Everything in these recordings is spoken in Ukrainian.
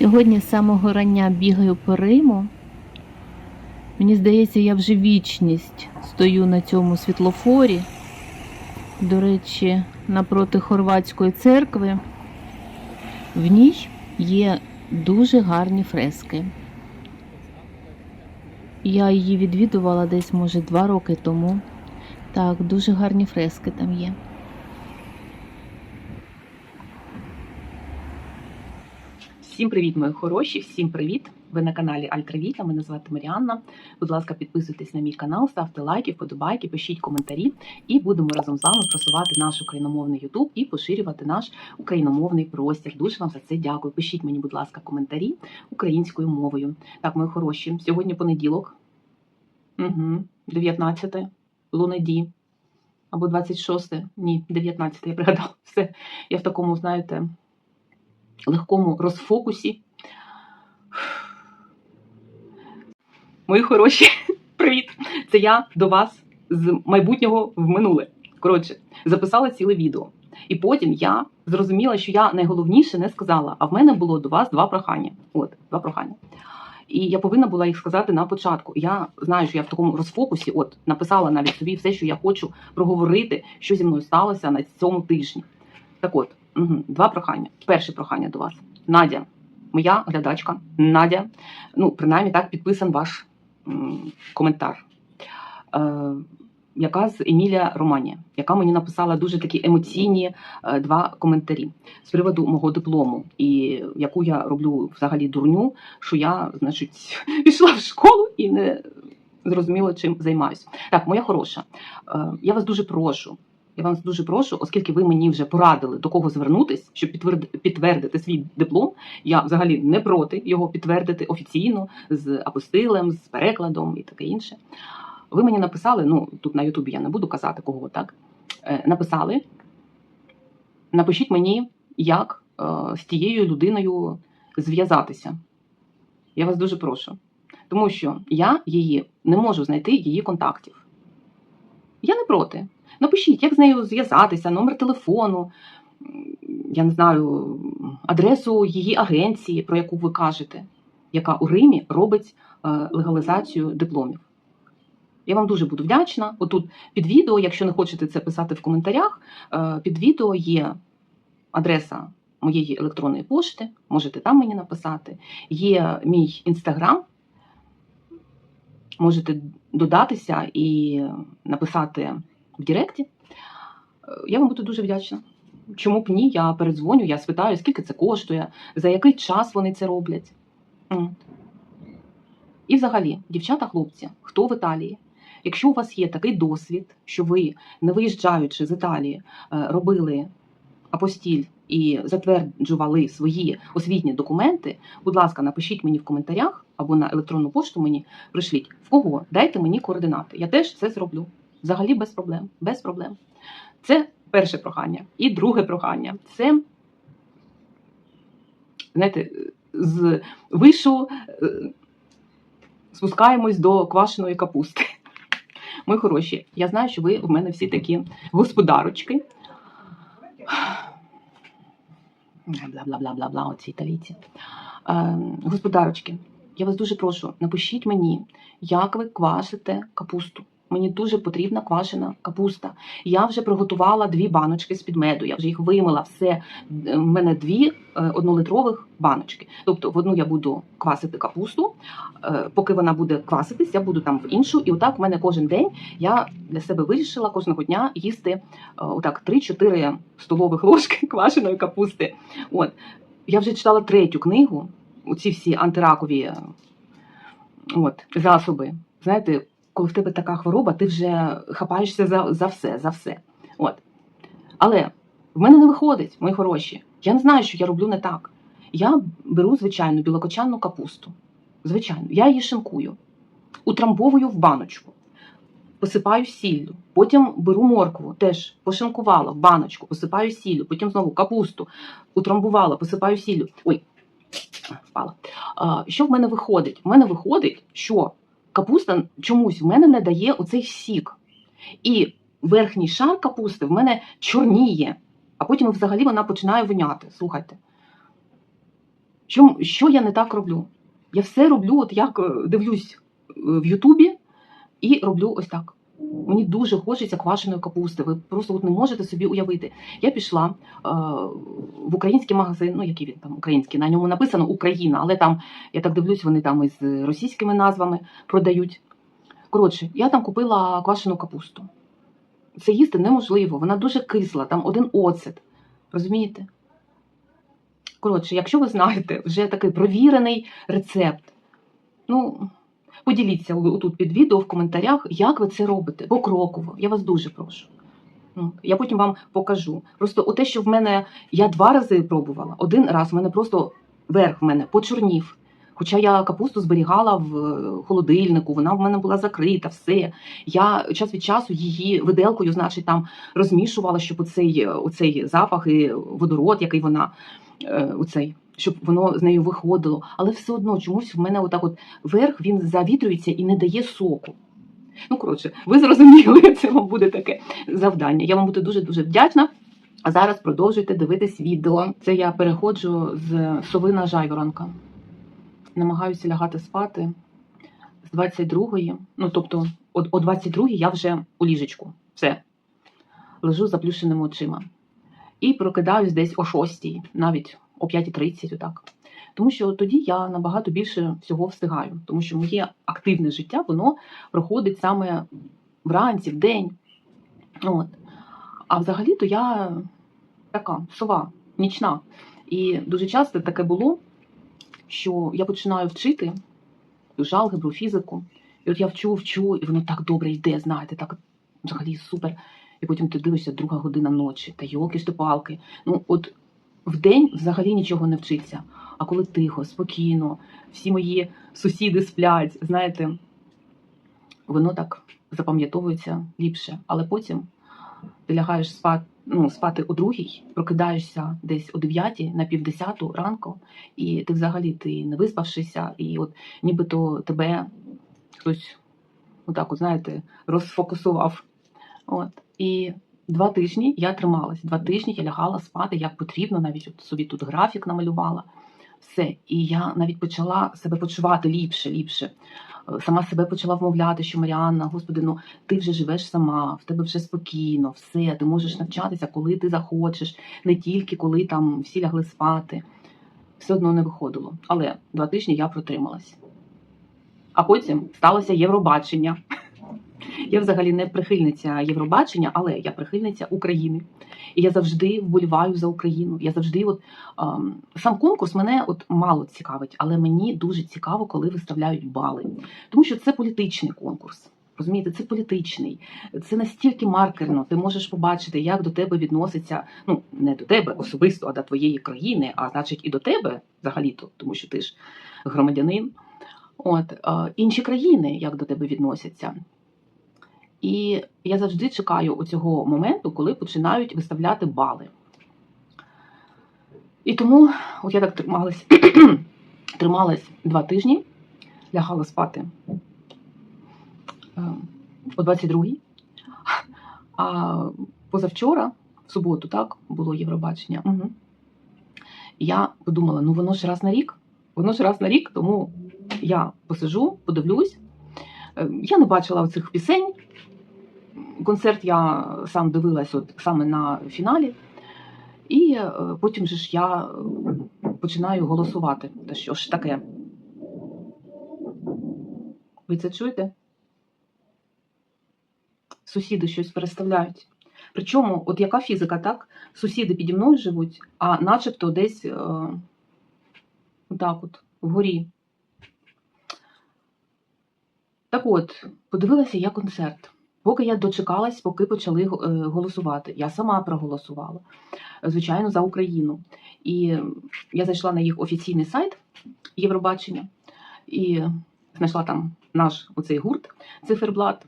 Сьогодні з самого рання бігаю по Риму. Мені здається, я вже вічність стою на цьому світлофорі. До речі, напроти хорватської церкви. В ній є дуже гарні фрески. Я її відвідувала десь, може, два роки тому. Так, дуже гарні фрески там є. Всім привіт, мої хороші! Всім привіт! Ви на каналі Альтравіта. Мене звати Маріанна. Будь ласка, підписуйтесь на мій канал, ставте лайки, вподобайки, пишіть коментарі, і будемо разом з вами просувати наш україномовний Ютуб і поширювати наш україномовний простір. Дуже вам за це дякую. Пишіть мені, будь ласка, коментарі українською мовою. Так, мої хороші, сьогодні понеділок, угу, 19 лунеді. Або 26, ні, 19, я пригадала. Все. Я в такому, знаєте, легкому розфокусі. Мої хороші, привіт! Це я до вас з майбутнього в минуле. Коротше, записала ціле відео. І потім я зрозуміла, що я найголовніше не сказала. А в мене було до вас два прохання. От, два прохання. І я повинна була їх сказати на початку. Я знаю, що я в такому розфокусі, от написала навіть собі все, що я хочу проговорити, що зі мною сталося на цьому тижні. Так от, угу, два прохання. Перше прохання до вас. Надя, моя глядачка, Надя, ну, принаймні так підписан ваш м, коментар. Е, яка з Емілія Романія, яка мені написала дуже такі емоційні е, два коментарі з приводу мого диплому, і яку я роблю взагалі дурню, що я, значить, пішла в школу і не зрозуміла, чим займаюся. Так, моя хороша, е, я вас дуже прошу. Я вас дуже прошу, оскільки ви мені вже порадили до кого звернутись, щоб підтвердити, свій диплом. Я взагалі не проти його підтвердити офіційно з апостилем, з перекладом і таке інше. Ви мені написали, ну тут на Ютубі я не буду казати кого так. е, Написали, напишіть мені, як е, з тією людиною зв'язатися. Я вас дуже прошу. Тому що я її не можу знайти її контактів. Я не проти. Напишіть, як з нею зв'язатися, номер телефону, я не знаю, адресу її агенції, про яку ви кажете, яка у Римі робить е, легалізацію дипломів. Я вам дуже буду вдячна. Отут під відео, якщо не хочете це писати в коментарях, е, під відео є адреса моєї електронної пошти, можете там мені написати. Є мій інстаграм, можете додатися і написати в Директі. Е, Я вам буду дуже вдячна. Чому б ні? Я передзвоню, я спитаю, скільки це коштує, за який час вони це роблять. І взагалі, дівчата, хлопці, хто в Італії? Якщо у вас є такий досвід, що ви, не виїжджаючи з Італії, е, робили апостіль і затверджували свої освітні документи, будь ласка, напишіть мені в коментарях або на електронну пошту мені пришліть. В кого? Дайте мені координати. Я теж це зроблю. Взагалі без проблем. Без проблем. Це перше прохання. І друге прохання це, знаєте, з вишу е, спускаємось до квашеної капусти. Мої хороші, я знаю, що ви в мене всі такі господарочки. Бла бла бла бла бла, оці італійці. Е, господарочки, я вас дуже прошу, напишіть мені, як ви квасите капусту. Мені дуже потрібна квашена капуста. Я вже приготувала дві баночки з-під меду. Я вже їх вимила. Все в мене дві е, однолитрових баночки. Тобто, в одну я буду квасити капусту. е, Поки вона буде кваситись, я буду там в іншу. І отак в мене кожен день я для себе вирішила кожного дня їсти е, отак 3-4 столових ложки квашеної капусти. От я вже читала третю книгу. Оці всі антиракові е, от, засоби. Знаєте, коли в тебе така хвороба, ти вже хапаєшся за, за все, за все. От. Але в мене не виходить, мої хороші. Я не знаю, що я роблю не так. Я беру звичайну білокочанну капусту. Звичайно, я її шинкую, утрамбовую в баночку, посипаю сіллю. Потім беру моркву, теж пошинкувала в баночку, посипаю сіллю, потім знову капусту утрамбувала, посипаю сіллю. Ой, впала. Що в мене виходить? В мене виходить, що капуста чомусь в мене не дає оцей сік. І верхній шар капусти в мене чорніє, а потім взагалі вона починає виняти. Слухайте. Що, що я не так роблю? Я все роблю, от як е, дивлюсь е, в Ютубі, і роблю ось так. Мені дуже хочеться квашеної капусти. Ви просто от не можете собі уявити. Я пішла е, в український магазин, ну який він там український, на ньому написано Україна, але там, я так дивлюсь, вони там із російськими назвами продають. Коротше, я там купила квашену капусту. Це їсти неможливо, вона дуже кисла, там один оцет. Розумієте? Коротше, якщо ви знаєте вже такий провірений рецепт, ну, поділіться тут під відео в коментарях, як ви це робите покроково. Я вас дуже прошу. Ну, Я потім вам покажу. Просто те, що в мене я два рази пробувала. Один раз в мене просто верх в мене почорнів. Хоча я капусту зберігала в е, холодильнику, вона в мене була закрита, все. Я час від часу її виделкою, значить, там розмішувала, щоб оцей, оцей запах і водород, який вона е, оцей, щоб воно з нею виходило. Але все одно чомусь в мене отак от верх він завітрюється і не дає соку. Ну, коротше, ви зрозуміли, це вам буде таке завдання. Я вам буду дуже дуже вдячна. А зараз продовжуйте дивитись відео. Це я переходжу з сови на жайворонка. Намагаюся лягати спати з 22-ї. Ну, тобто, о 22-й я вже у ліжечку. Все. Лежу заплющеними очима. І прокидаюсь десь о 6-й, навіть о 5.30, отак. Тому що тоді я набагато більше всього встигаю, тому що моє активне життя воно проходить саме вранці, в день. От. А взагалі-то я така сова, нічна. І дуже часто таке було, що я починаю вчити алгебру, фізику. І от я вчу, вчу, і воно так добре йде, знаєте, так взагалі супер. І потім ти дивишся друга година ночі, та йолки ж ти палки. Ну, от в день взагалі нічого не вчиться. А коли тихо, спокійно, всі мої сусіди сплять, знаєте, воно так запам'ятовується ліпше. Але потім ти лягаєш спати, ну, спати о другій, прокидаєшся десь о дев'ятій на півдесяту ранку, і ти взагалі ти не виспавшися, і от нібито тебе хтось отак, от, знаєте, розфокусував. От. І два тижні я трималась. Два тижні я лягала спати як потрібно, навіть от собі тут графік намалювала. Все. І я навіть почала себе почувати ліпше, ліпше. Е, Сама себе почала вмовляти, що Маріанна, господи, ну ти вже живеш сама, в тебе вже спокійно, все, ти можеш навчатися, коли ти захочеш, не тільки коли там всі лягли спати. Все одно не виходило. Але два тижні я протрималась. А потім сталося Євробачення. Я взагалі не прихильниця Євробачення, але я прихильниця України. І я завжди вболіваю за Україну. Я завжди, от ем, сам конкурс мене от мало цікавить, але мені дуже цікаво, коли виставляють бали. Тому що це політичний конкурс. Розумієте, це політичний, це настільки маркерно. Ти можеш побачити, як до тебе відноситься, ну не до тебе особисто, а до твоєї країни, а значить і до тебе взагалі-то, тому що ти ж громадянин. От е, інші країни як до тебе відносяться. І я завжди чекаю оцього моменту, коли починають виставляти бали. І тому от я так трималась, трималась два тижні, лягала спати е, о 22-й. А позавчора, в суботу, так, було Євробачення. Угу. Я подумала: ну воно ж раз на рік, воно ж раз на рік, тому я посижу, подивлюсь. Е, Я не бачила цих пісень. Концерт я сам дивилась от саме на фіналі, і е, потім же ж я е, починаю голосувати. Та що ж таке? Ви це чуєте? Сусіди щось переставляють. Причому, от яка фізика, так? Сусіди піді мною живуть, а начебто десь е, отак от, вгорі. Так от, подивилася я концерт. Поки я дочекалась, поки почали е, голосувати. Я сама проголосувала, звичайно, за Україну. І я зайшла на їх офіційний сайт Євробачення і знайшла там наш оцей гурт циферблат.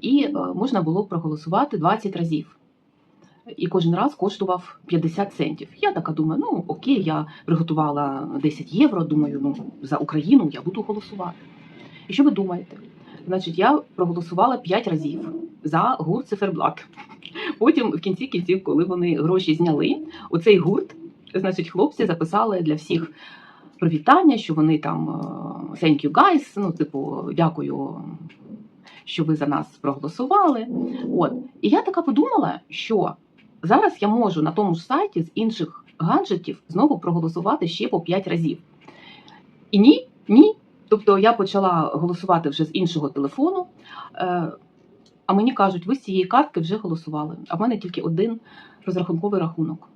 І е, можна було проголосувати 20 разів. І кожен раз коштував 50 центів. Я така думаю, ну окей, я приготувала 10 євро. Думаю, ну за Україну я буду голосувати. І що ви думаєте? Значить, я проголосувала 5 разів за гурт циферблат. Потім, в кінці кінців, коли вони гроші зняли, оцей гурт, значить, хлопці записали для всіх привітання, що вони там е, thank you guys, ну, типу, дякую, що ви за нас проголосували. От. І я така подумала, що зараз я можу на тому ж сайті з інших гаджетів знову проголосувати ще по 5 разів. І ні, ні. Тобто я почала голосувати вже з іншого телефону, е, а мені кажуть, ви з цієї картки вже голосували, а в мене тільки один розрахунковий рахунок.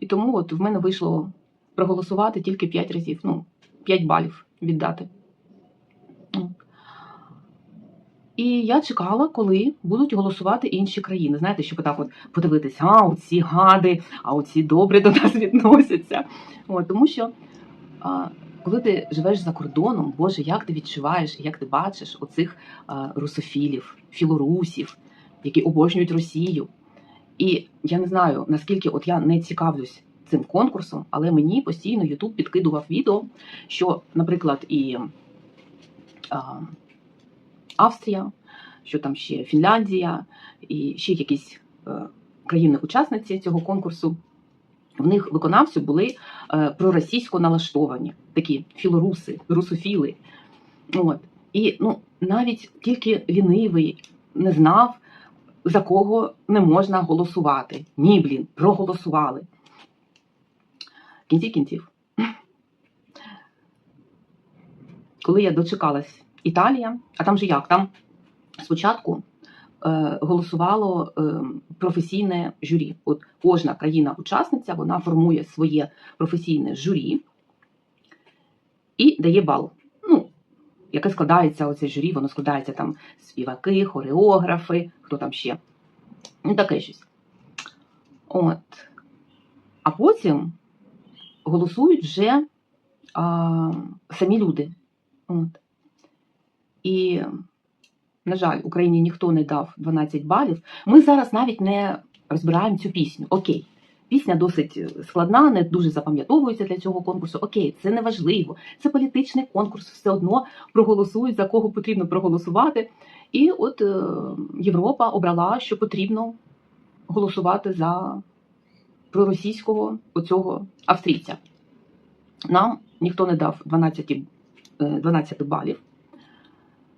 І тому от в мене вийшло проголосувати тільки 5 разів, ну, 5 балів віддати. І я чекала, коли будуть голосувати інші країни. Знаєте, щоб так от подивитися, а оці гади, а оці добре до нас відносяться. От, тому що коли ти живеш за кордоном, Боже, як ти відчуваєш, як ти бачиш оцих а, русофілів, філорусів, які обожнюють Росію. І я не знаю, наскільки от я не цікавлюсь цим конкурсом, але мені постійно Ютуб підкидував відео, що, наприклад, і а, Австрія, що там ще Фінляндія, і ще якісь е, країни-учасниці цього конкурсу. В них виконавці були е, проросійсько налаштовані, такі філоруси, русофіли. От. І ну, навіть тільки лінивий не знав, за кого не можна голосувати. Ні, блін, проголосували. Кінці кінців. Коли я дочекалась Італія, а там же як? Там спочатку голосувало е, професійне журі. От кожна країна-учасниця вона формує своє професійне журі і дає бал. Ну, яке складається оце журі, воно складається там співаки, хореографи, хто там ще. Ну, таке щось. От. А потім голосують вже а, самі люди. От. І, на жаль, Україні ніхто не дав 12 балів. Ми зараз навіть не розбираємо цю пісню. Окей. Пісня досить складна, не дуже запам'ятовується для цього конкурсу. Окей, це не важливо. Це політичний конкурс, все одно проголосують, за кого потрібно проголосувати. І от е, Європа обрала, що потрібно голосувати за проросійського оцього австрійця. Нам ніхто не дав 12, е, 12 балів.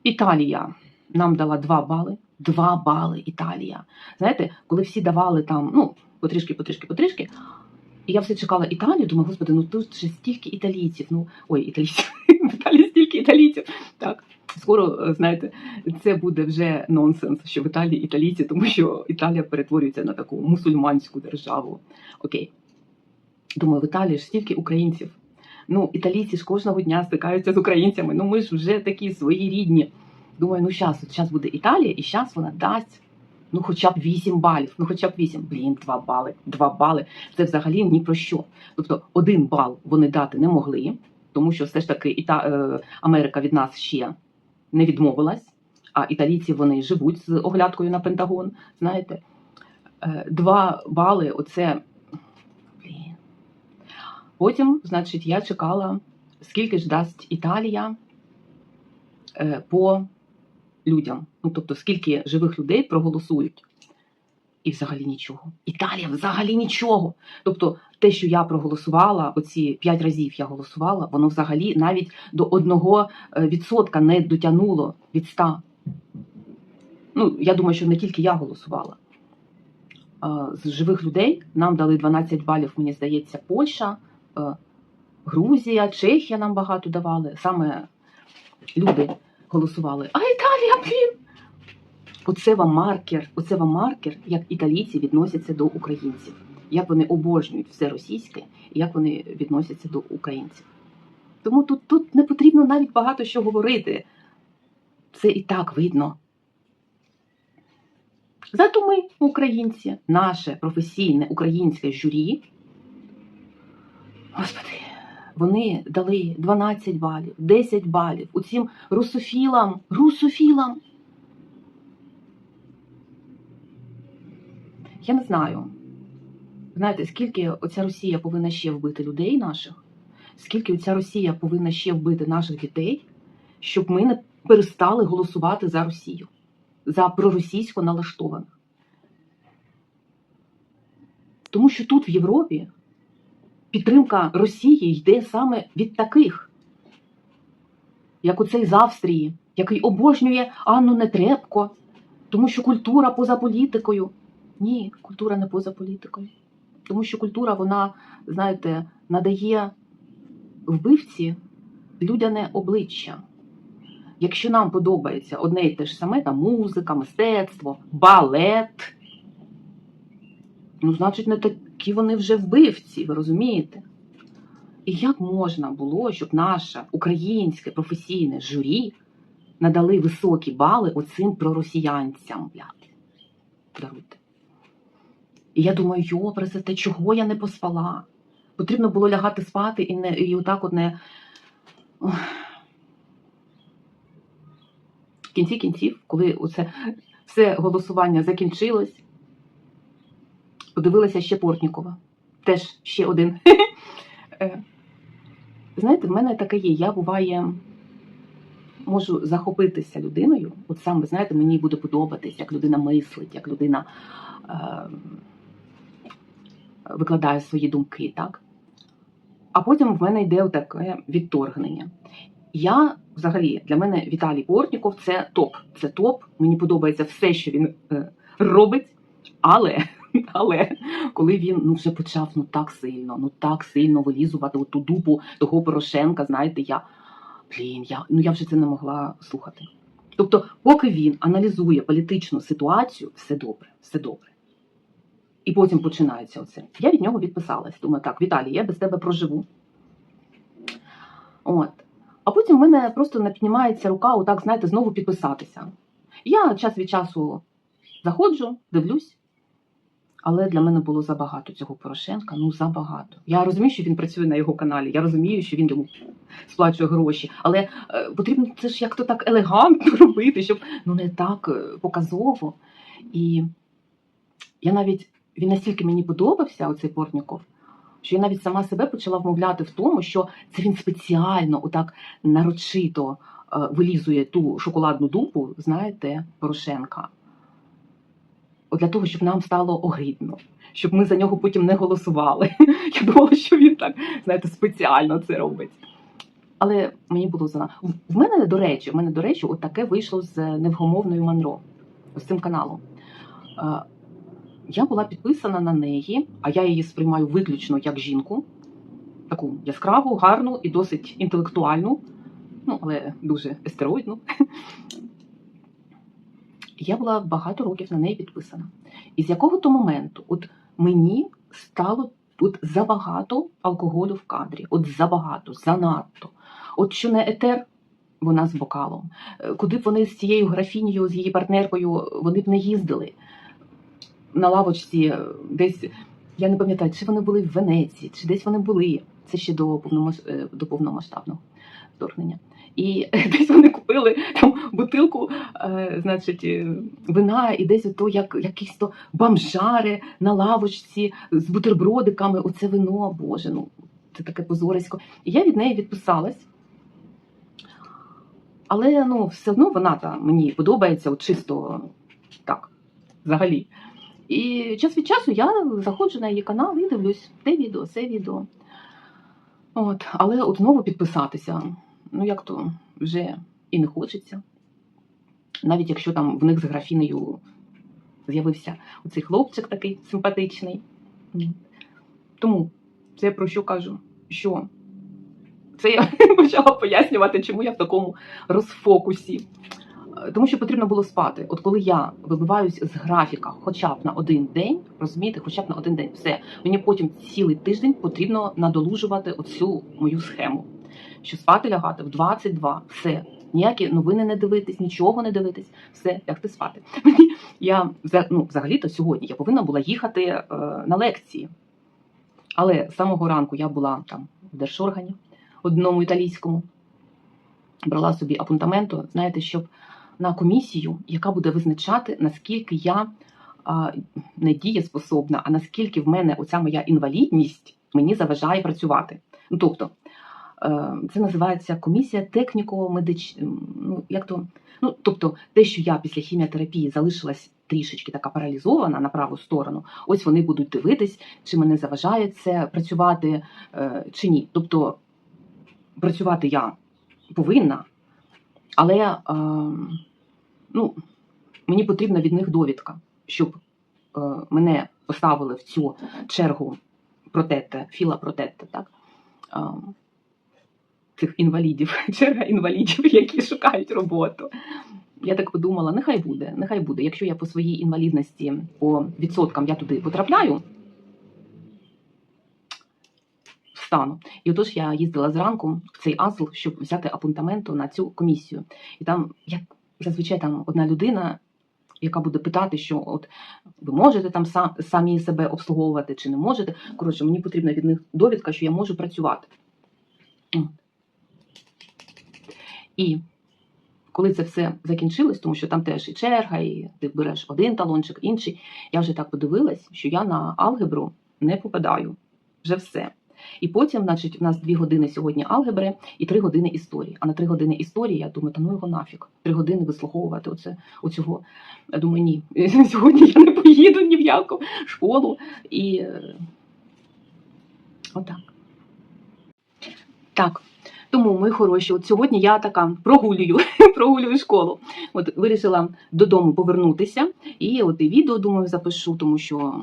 Італія нам дала 2 бали. 2 бали Італія. Знаєте, коли всі давали там, ну, потрішки, потрішки, потрішки. І я все чекала Італію, думаю, господи, ну тут же стільки італійців. Ну, ой, італійців. В Італії стільки італійців. Так, скоро, е, знаєте, це буде вже нонсенс, що в Італії італійці, тому що Італія перетворюється на таку мусульманську державу. Окей. Думаю, в Італії ж стільки українців. Ну, італійці ж кожного дня стикаються з українцями. Ну, ми ж вже такі свої рідні. Думаю, ну зараз, зараз буде Італія, і зараз вона дасть ну хоча б 8 балів. Ну хоча б 8. Блін, 2 бали. 2 бали. Це взагалі ні про що. Тобто один бал вони дати не могли, тому що все ж таки Іта... е, Америка від нас ще не відмовилась, а італійці вони живуть з оглядкою на Пентагон. Знаєте, Е, два бали оце. Блін. Потім, значить, я чекала, скільки ж дасть Італія е, по людям. Ну, тобто, скільки живих людей проголосують. І взагалі нічого. Італія взагалі нічого. Тобто, те, що я проголосувала, оці 5 разів я голосувала, воно взагалі навіть до одного е, відсотка не дотягнуло від 100. Ну, я думаю, що не тільки я голосувала. З живих людей нам дали 12 балів, мені здається, Польща, е, Грузія, Чехія нам багато давали. Саме люди голосували. А Італія, блін! Оце вам маркер, оце вам маркер, як італійці відносяться до українців, як вони обожнюють все російське, як вони відносяться до українців. Тому тут, тут не потрібно навіть багато що говорити. Це і так видно. Зато ми, українці, наше професійне українське журі, господи, вони дали 12 балів, 10 балів усім русофілам, русофілам. Я не знаю. Знаєте, скільки оця Росія повинна ще вбити людей наших, скільки оця Росія повинна ще вбити наших дітей, щоб ми не перестали голосувати за Росію, за проросійсько налаштованих. Тому що тут, в Європі, підтримка Росії йде саме від таких, як оцей з Австрії, який обожнює Анну Нетребко, тому що культура поза політикою. Ні, культура не поза політикою. Тому що культура, вона, знаєте, надає вбивці людяне обличчя. Якщо нам подобається одне і те ж саме, там музика, мистецтво, балет, ну, значить, не такі вони вже вбивці, ви розумієте? І як можна було, щоб наше українське професійне журі надали високі бали оцим проросіянцям, блядь, даруйте. І я думаю, йобре, те, чого я не поспала? Потрібно було лягати спати і не і отак от не. В кінці кінців, коли оце все голосування закінчилось, подивилася ще Портнікова. Теж ще один. Е, Знаєте, в мене таке є. Я буває можу захопитися людиною. От саме, знаєте, мені буде подобатись, як людина мислить, як людина е, викладає свої думки, так? А потім в мене йде таке відторгнення. Я взагалі для мене Віталій Портніков це топ. Це топ. Мені подобається все, що він е, робить, але, але коли він ну вже почав ну так сильно, ну так сильно вилізувати ту дупу того Порошенка, знаєте, я блін, я ну я вже це не могла слухати. Тобто, поки він аналізує політичну ситуацію, все добре, все добре. І потім починається оце. Я від нього відписалась. Думаю, так, Віталій, я без тебе проживу. От. А потім в мене просто не піднімається рука, отак, знаєте, знову підписатися. Я час від часу заходжу, дивлюсь, але для мене було забагато цього Порошенка. Ну, забагато. Я розумію, що він працює на його каналі, я розумію, що він йому сплачує гроші, але е, потрібно це ж як-то так елегантно робити, щоб ну не так е, показово. І я навіть він настільки мені подобався, оцей Портніков, що я навіть сама себе почала вмовляти в тому, що це він спеціально отак нарочито е, вилізує ту шоколадну дупу, знаєте, Порошенка. Для того, щоб нам стало огидно, щоб ми за нього потім не голосували. Я думала, що він так, знаєте, спеціально це робить. Але мені було за в мене, до речі, в мене, до речі, от таке вийшло з невгомовною Монро, з цим каналом. Е, Я була підписана на неї, а я її сприймаю виключно як жінку, таку яскраву, гарну і досить інтелектуальну, ну, але дуже естероїдну. Я була багато років на неї підписана. І з якого то моменту от мені стало от забагато алкоголю в кадрі, от забагато, занадто. От що не етер, вона з бокалом. Е, Куди б вони з цією графінею, з її партнеркою, вони б не їздили на лавочці е, десь. Я не пам'ятаю, чи вони були в Венеції, чи десь вони були. Це ще до е, повномасштабного вторгнення. І десь вони купили там бутилку, е, значить, е, вина, і десь ото як якісь то бомжари на лавочці з бутербродиками. Оце вино, Боже, ну це таке позорисько. І я від неї відписалась. Але ну, все одно вона там мені подобається, от чисто так, взагалі. І час від часу я заходжу на її канал і дивлюсь, те відео, це відео. От, але от знову підписатися, ну як то вже і не хочеться. Навіть якщо там в них з графінею з'явився оцей хлопчик такий симпатичний. Тому це я про що кажу? Що це я почала пояснювати, чому я в такому розфокусі. Тому що потрібно було спати. От коли я вибиваюсь з графіка хоча б на один день, розумієте, хоча б на один день, все. Мені потім цілий тиждень потрібно надолужувати оцю мою схему. Що спати лягати в 22, все. Ніякі новини не дивитись, нічого не дивитись, все, лягти спати. Мені я ну, взагалі-то сьогодні я повинна була їхати е, на лекції. Але з самого ранку я була там в держоргані, одному італійському, брала собі апунтаменто, знаєте, щоб на комісію, яка буде визначати, наскільки я а, не дієспособна, а наскільки в мене оця моя інвалідність мені заважає працювати. Ну, тобто, е, це називається комісія техніко-медич... Ну, як то... ну, тобто, те, що я після хіміотерапії залишилась трішечки така паралізована на праву сторону, ось вони будуть дивитись, чи мене заважає це працювати е, чи ні. Тобто працювати я повинна, але е, ну, мені потрібна від них довідка, щоб е, мене поставили в цю чергу протетте, філа протетте, так? Цих інвалідів, інвалідів, які шукають роботу. Я так подумала, нехай буде, нехай буде. Якщо я по своїй інвалідності, по відсоткам я туди потрапляю, встану. І отож я їздила зранку в цей азл, щоб взяти апунтаменту на цю комісію. І там, як зазвичай, там одна людина, яка буде питати, що от ви можете там сам, самі себе обслуговувати чи не можете. Коротше, мені потрібна від них довідка, що я можу працювати. І коли це все закінчилось, тому що там теж і черга, і ти береш один талончик, інший, я вже так подивилась, що я на алгебру не попадаю. Вже все. І потім, значить, у нас дві години сьогодні алгебри і три години історії. А на три години історії я думаю, та ну його нафіг. Три години вислуховувати оце, оцього. Я думаю, ні, сьогодні я не поїду ні в яку школу. І е, отак. Так. Тому, мої хороші, от сьогодні я така прогулюю, прогулюю школу. От вирішила додому повернутися, і от і відео думаю запишу, тому що,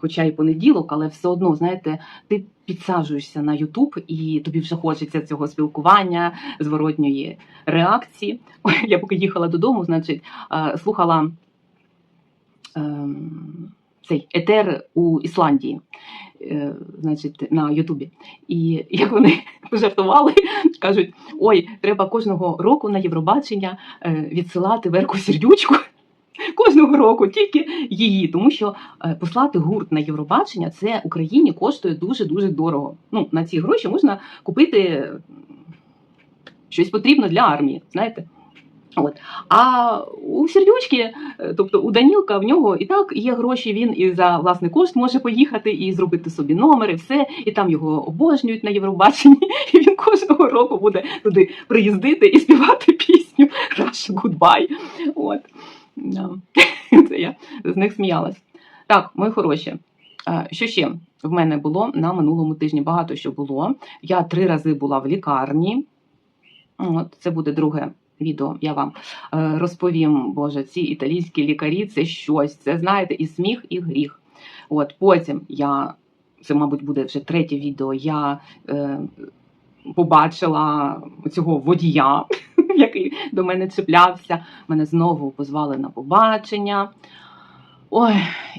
хоча і понеділок, але все одно, знаєте, ти підсаджуєшся на Ютуб, і тобі вже хочеться цього спілкування, зворотньої реакції. Я поки їхала додому, значить, слухала ем, цей етер у Ісландії, значить, на Ютубі. І як вони пожартували, кажуть: ой, треба кожного року на Євробачення е, відсилати Верку Сердючку. Кожного року тільки її, тому що е, послати гурт на Євробачення це Україні коштує дуже дуже дорого. Ну на ці гроші можна купити е, щось потрібно для армії. Знаєте, от а у Сердючки, е, тобто у Данілка, в нього і так є гроші. Він і за власний кошт може поїхати і зробити собі номер, і все, і там його обожнюють на Євробаченні. І він кожного року буде туди приїздити і співати пісню Russia Goodbye. От. Це я з них сміялась. Так, мої хороші. е, Що ще в мене було на минулому тижні? Багато що було. Я три рази була в лікарні. От, це буде друге відео. Я вам е, розповім, Боже, ці італійські лікарі це щось. Це знаєте, і сміх, і гріх. От потім я, це, мабуть, буде вже третє відео. Я е, побачила цього водія, який до мене чіплявся. Мене знову позвали на побачення. Ой,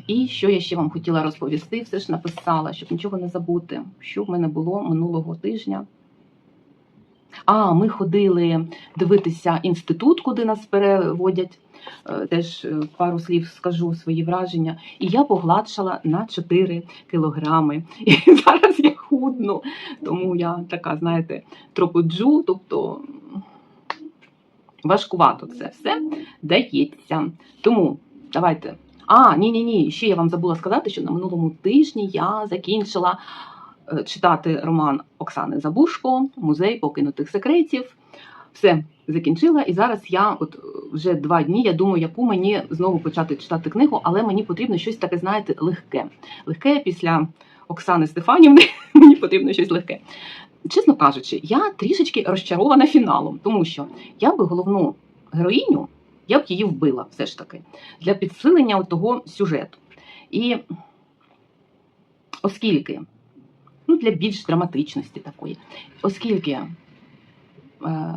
і що я ще вам хотіла розповісти, все ж написала, щоб нічого не забути, що в мене було минулого тижня. А, ми ходили дивитися інститут, куди нас переводять. Е, Теж е, пару слів скажу свої враження. І я погладшала на 4 кілограми. І зараз я худну, тому я така, знаєте, троподжу, тобто важкувато це все дається. Тому давайте. А, ні, ні. Ще я вам забула сказати, що на минулому тижні я закінчила читати роман Оксани Забушко Музей покинутих секретів. Все закінчила, і зараз я, от е, вже два дні, я думаю, яку мені знову почати читати книгу, але мені потрібно щось таке, знаєте, легке. Легке після Оксани Стефанівни, мені потрібно щось легке. Чесно кажучи, я трішечки розчарована фіналом, тому що я би головну героїню, я б її вбила все ж таки для підсилення того сюжету. І оскільки, ну для більш драматичності такої, оскільки е,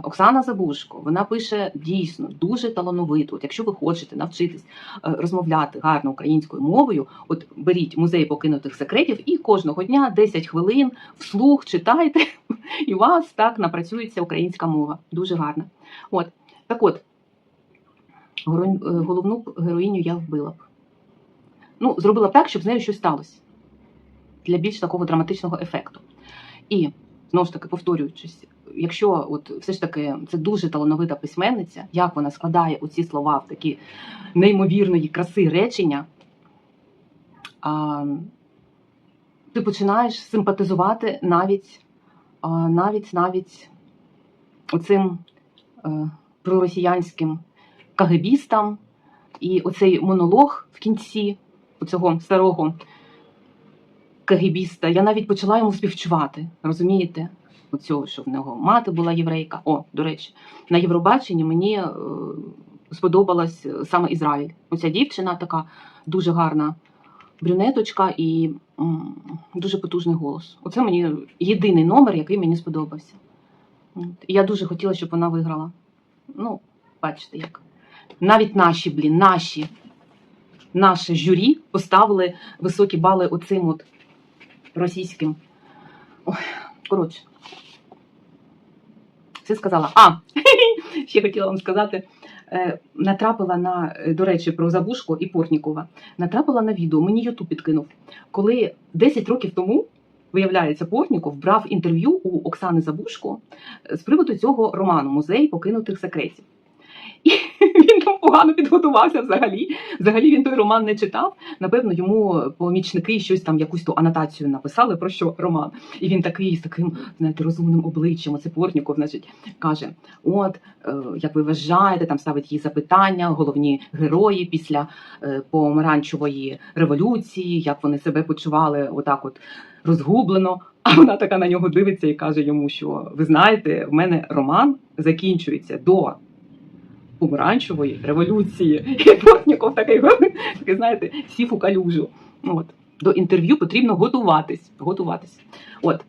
Оксана Забушко, вона пише дійсно дуже талановито. От якщо ви хочете навчитись е, розмовляти гарно українською мовою, от беріть музей покинутих секретів і кожного дня 10 хвилин вслух читайте, і у вас так напрацюється українська мова. Дуже гарна. От так от. Е, головну героїню я вбила б. Ну, зробила б так, щоб з нею щось сталося. Для більш такого драматичного ефекту. І, знову ж таки, повторюючись, якщо от все ж таки це дуже талановита письменниця, як вона складає оці слова в такі неймовірної краси речення, а, ти починаєш симпатизувати навіть, а, навіть, навіть оцим е, проросіянським кагебістам, І оцей монолог в кінці цього старого кагібіста, я навіть почала йому співчувати. Розумієте? Оцього, що в нього мати була єврейка. О, до речі, на Євробаченні мені е, сподобалась е, саме Ізраїль. Оця дівчина така дуже гарна брюнеточка і дуже потужний голос. Оце мені єдиний номер, який мені сподобався. Я дуже хотіла, щоб вона виграла. Ну, бачите як. Навіть наші, блін, наші, наше журі поставили високі бали оцим от російським. Ой, коротше. Все сказала. А, ще хотіла вам сказати. е, Натрапила на, е, до речі, про Забушко і Портнікова. Натрапила на відео, мені Ютуб підкинув, коли 10 років тому, виявляється, Портніков брав інтерв'ю у Оксани Забушко з приводу цього роману Музей покинутих секретів. І погано підготувався взагалі. Взагалі він той роман не читав. Напевно, йому помічники щось там, якусь ту анотацію написали про що роман. І він такий з таким, знаєте, розумним обличчям. Оце Портніков, значить, каже: От, е, як ви вважаєте, там ставить їй запитання, головні герої після е, помаранчевої революції, як вони себе почували отак, от розгублено. А вона така на нього дивиться і каже йому, що ви знаєте, в мене роман закінчується до помаранчевої революції. І Портніков такий, такий, знаєте, сів у калюжу. От. До інтерв'ю потрібно готуватись. готуватись. От.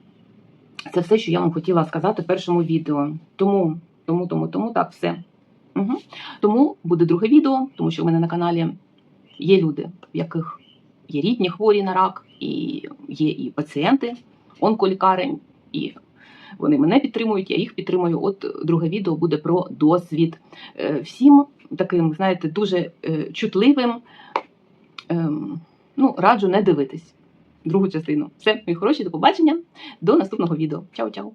Це все, що я вам хотіла сказати в першому відео. Тому, тому, тому, тому так, все. Угу. Тому буде друге відео, тому що в мене на каналі є люди, в яких є рідні хворі на рак, і є і пацієнти онколікарень, і вони мене підтримують, я їх підтримую. От друге відео буде про досвід. Е, Всім таким, знаєте, дуже е, чутливим. ем, Ну, раджу не дивитись другу частину. Все, мої хороші, до побачення. До наступного відео. Чао-чао.